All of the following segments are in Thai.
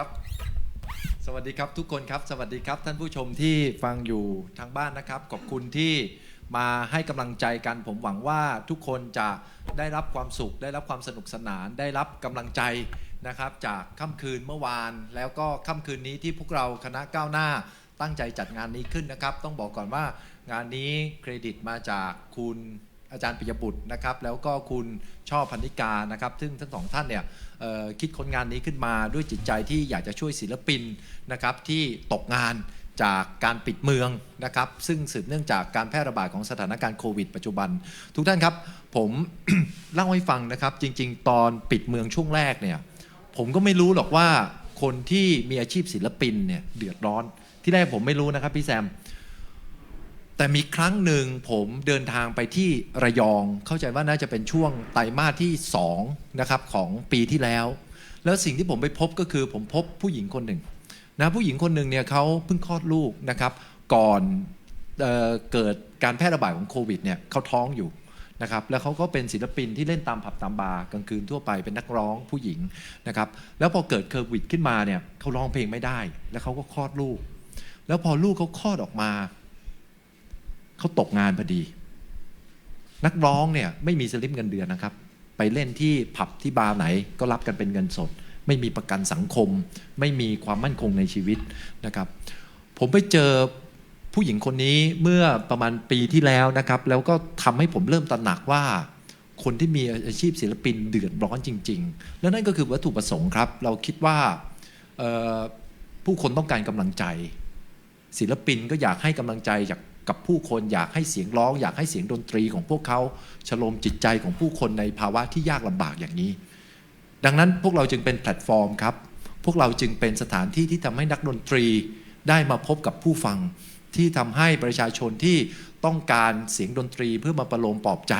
ครับ สวัสดีครับทุกคนครับ สวัสดีครับ ท่านผู้ชมที่ฟังอยู่ทางบ้านนะครับ ขอบคุณที่มาให้กำลังใจกัน ผมหวังว่าทุกคนจะได้รับความสุข ได้รับความสนุกสนาน ได้รับกำลังใจนะครับ จากค่ำคืนเมื่อวาน แล้วก็ค่ำคืนนี้ที่พวกเราคณะก้าวหน้าตั้งใจจัดงานนี้ขึ้นนะครับ ต้องบอกก่อนว่างานนี้เครดิตมาจากคุณ อาจารย์ปิยบุตรนะครับ แล้วก็คุณช่อพันนิกานะครับ ซึ่งทั้งสองท่านเนี่ยคิดค้นงานนี้ขึ้นมาด้วยจิตใจที่อยากจะช่วยศิลปินนะครับที่ตกงานจากการปิดเมืองนะครับ ซึ่งสืบเนื่องจากการแพร่ระบาดของสถานการณ์โควิดปัจจุบัน ทุกท่านครับ ผม เล่าให้ฟังนะครับ จริง ๆ ตอนปิดเมืองช่วงแรกเนี่ย ผมก็ไม่รู้หรอกว่าคนที่มีอาชีพศิลปินเนี่ยเดือดร้อนที่แรกผมไม่รู้นะครับพี่แซม แต่มีครั้งหนึ่งผมเดินทางไปที่ระยอง เข้าใจว่าน่าจะเป็นช่วงไตรมาสที่2นะครับของปีที่แล้ว แล้วสิ่งที่ผมไปพบก็คือผมพบผู้หญิงคนหนึ่งนะผู้หญิงคนหนึ่งเนี่ยเขาเพิ่งคลอดลูกนะครับก่อนเออเกิดการแพร่ระบาดของโควิดเนี่ยเขาท้องอยู่นะครับแล้วเขาก็เป็นศิลปินที่เล่นตามผับตามบาร์กลางคืนทั่วไปเป็นนักร้องผู้หญิงนะครับแล้วพอเกิดโควิดขึ้นมาเนี่ยเขาร้องเพลงไม่ได้ แล้วเขาก็คลอดลูก แล้วพอลูกเขาคลอดออกมา เขาตกงานพอดี นักร้องเนี่ยไม่มีสลิปเงินเดือนนะครับ ไปเล่นที่ผับที่บาร์ไหนก็รับกันเป็นเงินสด ไม่มีประกันสังคม ไม่มีความมั่นคงในชีวิตนะครับ ผมไปเจอผู้หญิงคนนี้เมื่อประมาณปีที่แล้วนะครับ แล้วก็ทำให้ผมเริ่มตระหนักว่าคนที่มีอาชีพศิลปินเดือดร้อนจริง ๆ และนั่นก็คือวัตถุประสงค์ครับ เราคิดว่าผู้คนต้องการกำลังใจ ศิลปินก็อยากให้กำลังใจจาก กับผู้คนอยากให้เสียงร้อง อยากให้เสียงดนตรีของพวกเขาฉโลมจิตใจของผู้คนในภาวะที่ยากลำบากอย่างนี้ ดังนั้นพวกเราจึงเป็นแพลตฟอร์มครับ พวกเราจึงเป็นสถานที่ที่ทำให้นักดนตรีได้มาพบกับผู้ฟัง ที่ทำให้ประชาชนที่ต้องการเสียงดนตรีเพื่อมาประโลมปลอบใจ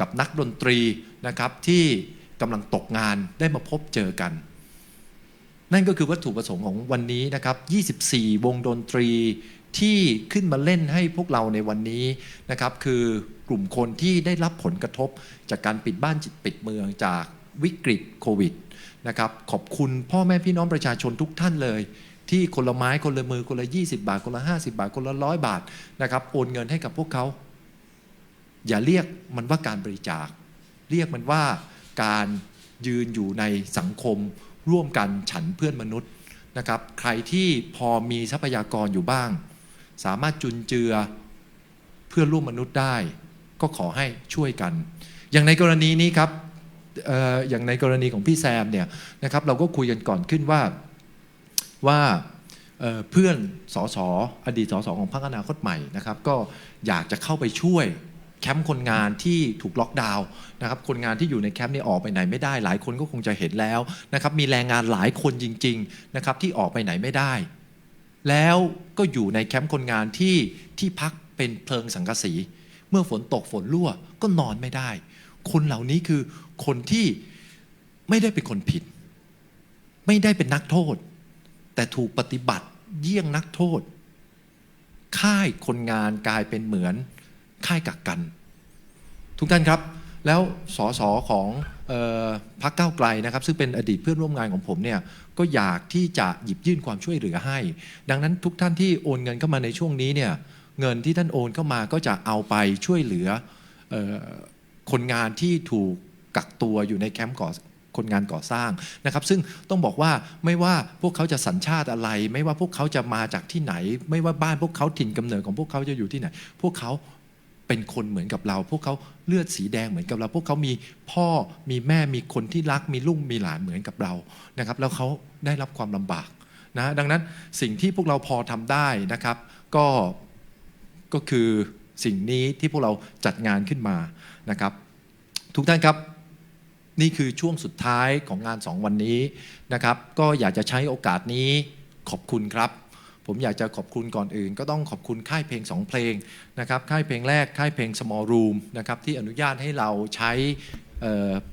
กับนักดนตรีนะครับที่กำลังตกงานได้มาพบเจอกันนั่นก็คือวัตถุประสงค์ของวันนี้นะครับ 24 วงดนตรี ที่ขึ้นมาเล่นให้พวกเราในวันนี้นะครับ คือกลุ่มคนที่ได้รับผลกระทบจากการปิดบ้านปิดเมืองจากวิกฤตโควิดนะครับขอบคุณพ่อแม่พี่น้องประชาชนทุกท่านเลย ที่คนละไม้คนละมือคนละ 20 บาท คนละ 50 บาท คนละร้อยบาทนะครับโอนเงินให้กับพวกเขา อย่าเรียกมันว่าการบริจาค เรียกมันว่าการยืนอยู่ในสังคม ร่วมกันฉันเพื่อนมนุษย์นะครับ ใครที่พอมีทรัพยากรอยู่บ้าง สามารถจุนเจือเพื่อนร่วมมนุษย์ได้ ก็ขอให้ช่วยกัน อย่างในกรณีนี้ครับอออย่างในกรณีของพี่แซมเนี่ยนะครับเราก็คุยกันก่อนขึ้นว่าว่าเเพื่อนสอสออดีตสสของพรรคอนาคตใหม่นะครับ ก็อยากจะเข้าไปช่วยแคมป์คนงานที่ถูกล็อกดาวน์นะครับคนงานที่อยู่ในแคมป์นี่ออกไปไหนไม่ได้ หลายคนก็คงจะเห็นแล้วนะครับมีแรงงานหลายคนจริง ๆนะครับที่ออกไปไหนไม่ได้ แล้วก็อยู่ในแคมป์คนงานที่ที่พักเป็นเพลิงสังกะสี เมื่อฝนตกฝนรั่วก็นอนไม่ได้ คนเหล่านี้คือคนที่ไม่ได้เป็นคนผิด ไม่ได้เป็นนักโทษ แต่ถูกปฏิบัติเยี่ยงนักโทษ ค่ายคนงานกลายเป็นเหมือนค่ายกักกัน ทุกท่านครับ แล้วสสของออพรรคก้าวไกลนะครับ ซึ่งเป็นอดีตเพื่อนร่วมงานของผมเนี่ย ก็อยากที่จะหยิบยื่นความช่วยเหลือให้ ดังนั้นทุกท่านที่โอนเงินเข้ามาในช่วงนี้เนี่ยเงินที่ท่านโอนเข้ามาก็จะเอาไปช่วยเหลือออคนงานที่ถูกกักตัวอยู่ในแคมป์ก่อคนงานก่อสร้างนะครับ ซึ่งต้องบอกว่าไม่ว่าพวกเขาจะสัญชาติอะไร ไม่ว่าพวกเขาจะมาจากที่ไหน ไม่ว่าบ้านพวกเขาถิ่นกำเนิดของพวกเขาจะอยู่ที่ไหน พวกเขา เป็นคนเหมือนกับเรา พวกเขาเลือดสีแดงเหมือนกับเรา พวกเขามีพ่อมีแม่มีคนที่รักมีลูกมีหลานเหมือนกับเรานะครับ แล้วเขาได้รับความลำบากนะดังนั้นสิ่งที่พวกเราพอทำได้นะครับ ก็ก็คือสิ่งนี้ที่พวกเราจัดงานขึ้นมานะครับ ทุกท่านครับนี่คือช่วงสุดท้ายของงาน 2 วันนี้นะครับ ก็อยากจะใช้โอกาสนี้ขอบคุณครับ ผมอยากจะขอบคุณก่อนอื่น ก็ต้องขอบคุณค่ายเพลง 2 เพลงนะครับค่ายเพลงแรกค่ายเพลง Small Room นะครับที่อนุญาตให้เราใช้เ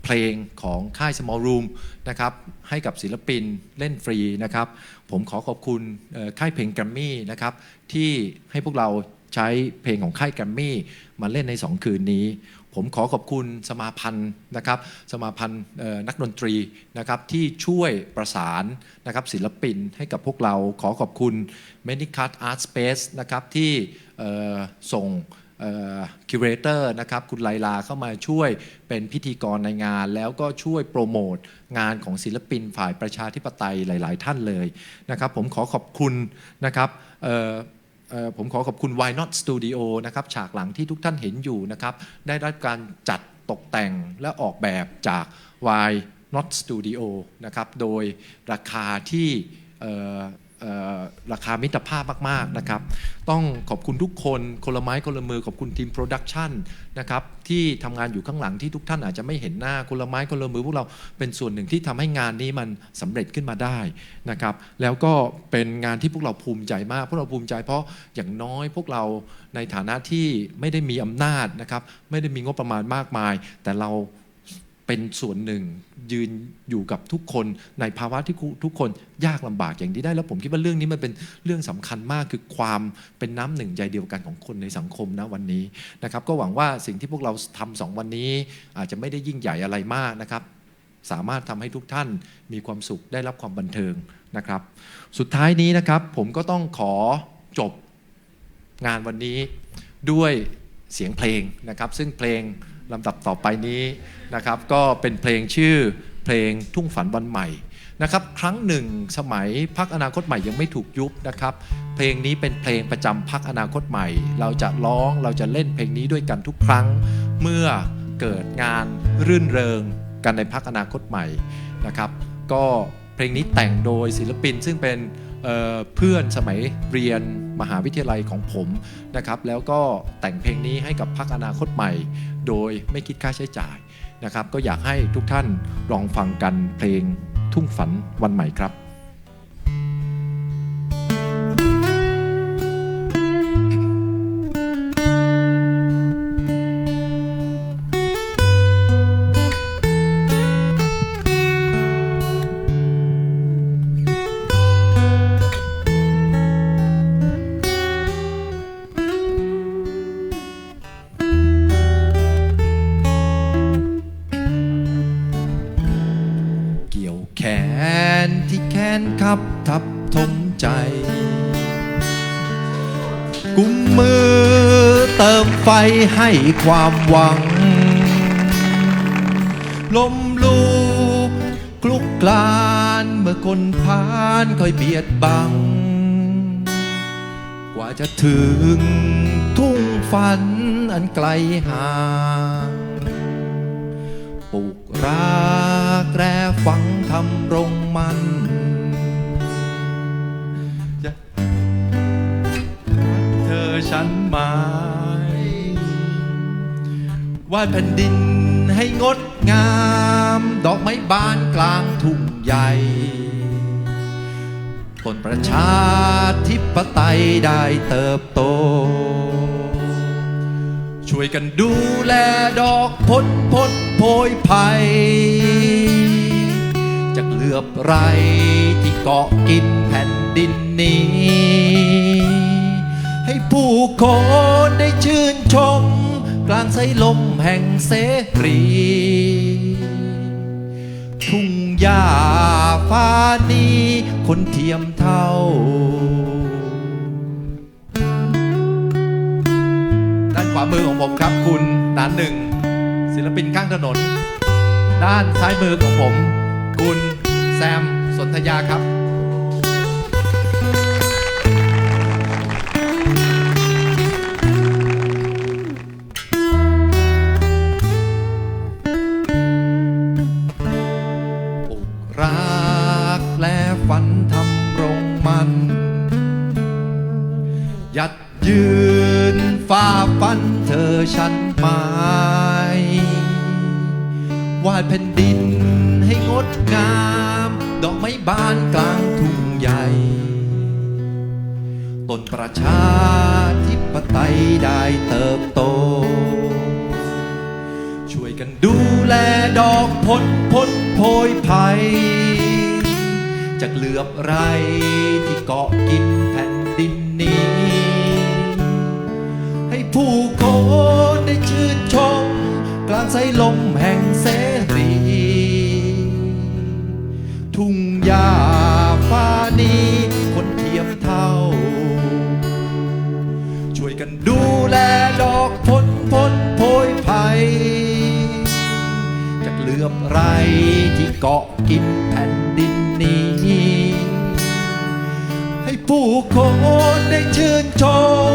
เพลงของค่าย Small Room นะครับให้กับศิลปินเล่นฟรีนะครับผมขอขอบคุณค่ายเพลงแกรมมี่นะครับที่ให้พวกเราใช้เพลงของค่ายแกรมมี่มาเล่นใน 2 คืนนี้ ผมขอขอบคุณสมาพันธ์นะครับสมาพันธ์นักดนตรีนะครับที่ช่วยประสานนะครับศิลปินให้กับพวกเราขอขอบคุณ m e d i c a t Art Space นะครับที่ส่งคิวเรเตอร์นะครับคุณไลลาเข้ามาช่วยเป็นพิธีกรในงาน แล้วก็ช่วยโปรโมทงานของศิลปินฝ่ายประชาธิปไตยหลาย ๆ ท่านเลยนะครับผมขอขอบคุณนะครับ ผมขอขอบคุณ Why Not Studio นะครับฉากหลังที่ทุกท่านเห็นอยู่นะครับ ได้รับการจัดตกแต่งและออกแบบจาก Why Not Studio นะครับ โดยราคาที่ ราคามิตรภาพมากๆนะครับ ต้องขอบคุณทุกคนคนละไม้คนละมือขอบคุณทีมโปรดักชันนะครับที่ทำงานอยู่ข้างหลังที่ทุกท่านอาจจะไม่เห็นหน้าคนละไม้คนละมือพวกเราเป็นส่วนหนึ่งที่ทำให้งานนี้มันสำเร็จขึ้นมาได้นะครับ แล้วก็เป็นงานที่พวกเราภูมิใจมาก พวกเราภูมิใจเพราะอย่างน้อยพวกเราในฐานะที่ไม่ได้มีอำนาจนะครับ ไม่ได้มีงบประมาณมากมาย แต่เรา เป็นส่วนหนึ่งยืนอยู่กับทุกคนในภาวะที่ทุกคนยากลำบากอย่างที่ได้ แล้วผมคิดว่าเรื่องนี้มันเป็นเรื่องสำคัญมากคือความเป็นน้ำหนึ่งใจเดียวกันของคนในสังคมนะวันนี้นะครับ ก็หวังว่าสิ่งที่พวกเราทำสองวันนี้ อาจจะไม่ได้ยิ่งใหญ่อะไรมากนะครับ สามารถทำให้ทุกท่านมีความสุขได้รับความบันเทิงนะครับ สุดท้ายนี้นะครับ ผมก็ต้องขอจบงานวันนี้ด้วยเสียงเพลงนะครับ ซึ่งเพลง ลำดับต่อไปนี้นะครับก็เป็นเพลงชื่อเพลงทุ่งฝันวันใหม่นะครับครั้งหนึ่งสมัยพักอนาคตใหม่ยังไม่ถูกยุบนะครับ เพลงนี้เป็นเพลงประจำพักอนาคตใหม่ เราจะร้องเราจะเล่นเพลงนี้ด้วยกันทุกครั้ง เมื่อเกิดงานรื่นเริงกันในพักอนาคตใหม่นะครับ ก็เพลงนี้แต่งโดยศิลปินซึ่งเป็น เเพื่อนสมัยเรียนมหาวิทยาลัยของผมนะครับ แล้วก็แต่งเพลงนี้ให้กับพักอนาคตใหม่ โดยไม่คิดค่าใช้จ่ายนะครับ ก็อยากให้ทุกท่านลองฟังกันเพลงทุ่งฝันวันใหม่ครับ มไฟให้ความหวัง ลมลูกคลุกคลานเมื่อคนพานคอยเบียดบัง กว่าจะถึงทุ่งฝันอันไกลห่างปลูกรักแร่ฝังทำรงมันเธอฉันมา วาดแผ่นดินให้งดงาม ดอกไม้บานกลางทุ่งใหญ่ต้นประชาธิปไตยได้เติบโต ช่วยกันดูแลดอกพ้นพ้นโพยภัย จากเหลือบไรที่เกาะกินแผ่นดินนี้ ให้ผู้คนได้ชื่นชม กลางสายลมแห่งเสรี ทุ่งหญ้าฟ้านี้ คนเทียมเท่าด้านขวามือของผมครับคุณนานหนึ่ง ศิลปินข้างถนน ด้านซ้ายมือของผม คุณแซมสนธยาครับ ดอกไม้บานกลางทุ่งใหญ่ต้นประชาธิปไตยได้เติบโต ช่วยกันดูแลดอกพ้นพ้นโพยภัย จากเหลือบไรที่เกาะกินแผ่นดินนี้ผู้คนได้ชื่นชม กลางสายลมแห่งเส ทุ่งหญ้าฟ้านี้ คนเทียมเท่า ช่วยกันดูแลดอกพนพนโพยภัย จากเหลือบไรที่เกาะกินแผ่นดินนี้ ให้ผู้คนได้ชื่นช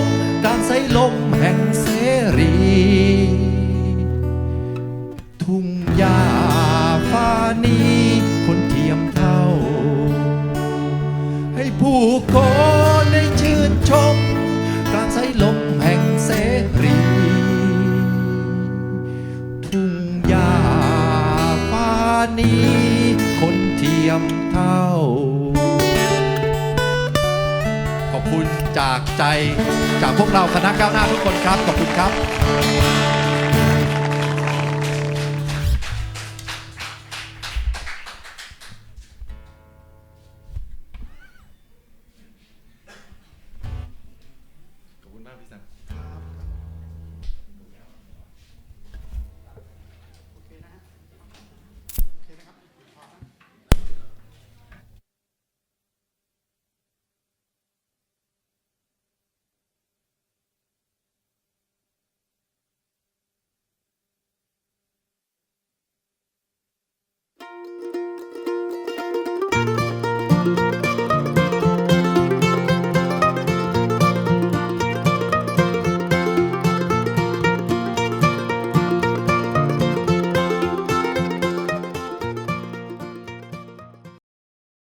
มกลางสายลม จากใจจากพวกเราคณะก้าวหน้าทุกคนครับ ขอบคุณครับ